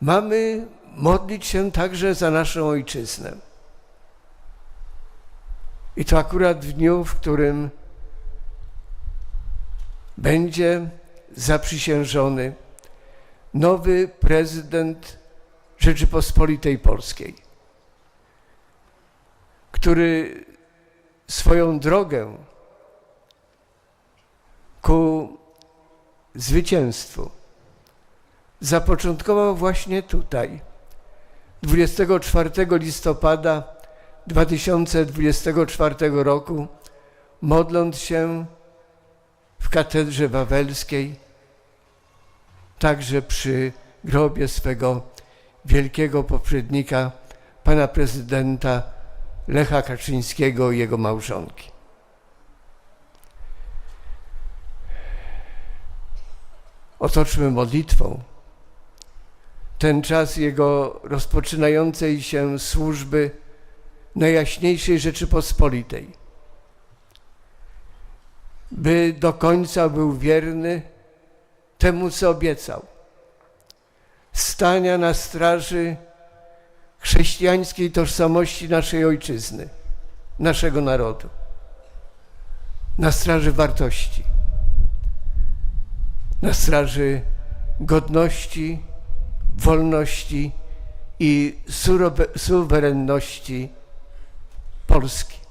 mamy modlić się także za naszą ojczyznę. I to akurat w dniu, w którym będzie zaprzysiężony nowy prezydent Rzeczypospolitej Polskiej, który swoją drogę ku zwycięstwu zapoczątkował właśnie tutaj, 24 listopada 2024 roku, modląc się w katedrze wawelskiej, także przy grobie swego wielkiego poprzednika, pana prezydenta Lecha Kaczyńskiego i jego małżonki. Otoczmy modlitwą ten czas jego rozpoczynającej się służby Najjaśniejszej Rzeczypospolitej, by do końca był wierny temu, co obiecał, stania na straży chrześcijańskiej tożsamości naszej ojczyzny, naszego narodu, na straży wartości, na straży godności, wolności i suwerenności Polski.